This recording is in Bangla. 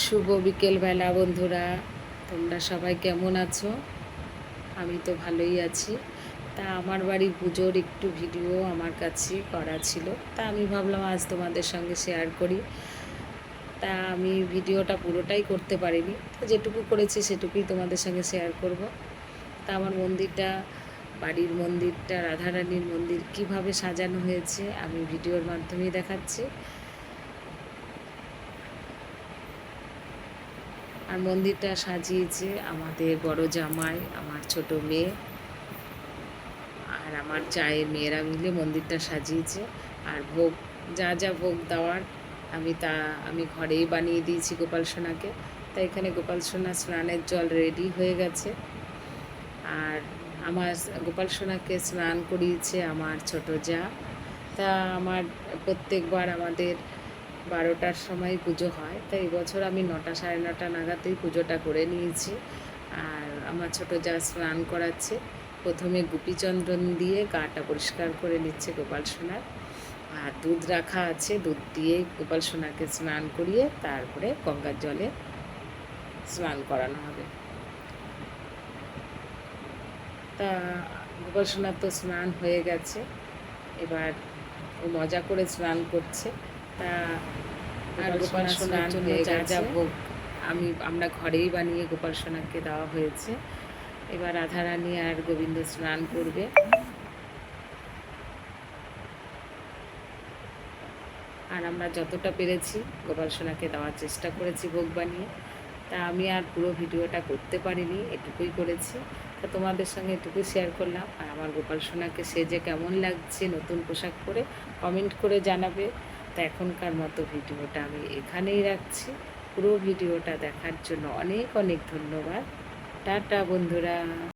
শুভ বিকেলবেলা, বন্ধুরা। তোমরা সবাই কেমন আছো? আমি তো ভালোই আছি। তা আমার বাড়ির পুজোর একটু ভিডিও আমার কাছে করা ছিল। তা আমি ভাবলাম আজ তোমাদের সঙ্গে শেয়ার করি। তা আমি ভিডিওটা পুরোটাই করতে পারিনি। তো যেটুকু করেছি সেটুকুই তোমাদের সঙ্গে শেয়ার করব। তা আমার মন্দিরটা, বাড়ির মন্দিরটা, রাধারানীর মন্দির কীভাবে সাজানো হয়েছে আমি ভিডিওর মাধ্যমেই দেখাচ্ছি। আর মন্দিরটা সাজিয়েছে আমাদের বড় জামাই, আমার ছোট মেয়ে আর আমার চায়ের মেয়েরা মিলে মন্দিরটা সাজিয়েছে। আর ভোগ, যা যা ভোগ দেওয়ার আমি তা আমি ঘরেই বানিয়ে দিয়েছি গোপাল সোনাকে। তাই এখানে গোপাল সোনা স্নানের জল রেডি হয়ে গেছে। আর আমার গোপাল সোনাকে স্নান করিয়েছে আমার ছোট যা। তা আমার প্রত্যেকবার আমাদের বারোটার সময় পুজো হয়। তাই এবছর আমি নটা, সাড়ে নটা নাগাদই পুজোটা করে নিয়েছি। আর আমার ছোটো যা স্নান করাচ্ছে, প্রথমে গুপিচন্দন দিয়ে গাটা পরিষ্কার করে নিচ্ছে গোপাল সোনার। আর দুধ রাখা আছে, দুধ দিয়ে গোপাল সোনাকে স্নান করিয়ে তারপরে গঙ্গার জলে স্নান করানো হবে। তা গোপাল সোনার তো স্নান হয়ে গেছে। এবার ও মজা করে স্নান করছে। তা আর গোপাল সোনার জন্য যা যা ভোগ আমি আমরা ঘরেই বানিয়ে গোপাল সোনাকে দেওয়া হয়েছে। এবার রাধারানী আর গোবিন্দ স্নান করবে। আর আমরা যতটা পেরেছি গোপাল সোনাকে দেওয়ার চেষ্টা করেছি ভোগ বানিয়ে। তা আমি আর পুরো ভিডিওটা করতে পারিনি এটুকুই করেছি। তা তোমাদের সঙ্গে এটুকুই শেয়ার করলাম। আর আমার গোপাল সোনাকে সে যে কেমন লাগছে নতুন পোশাক পরে কমেন্ট করে জানাবে। তা এখনকার মতো ভিডিওটা আমি এখানেই রাখছি। পুরো ভিডিওটা দেখার জন্য অনেক অনেক ধন্যবাদ। টাটা বন্ধুরা।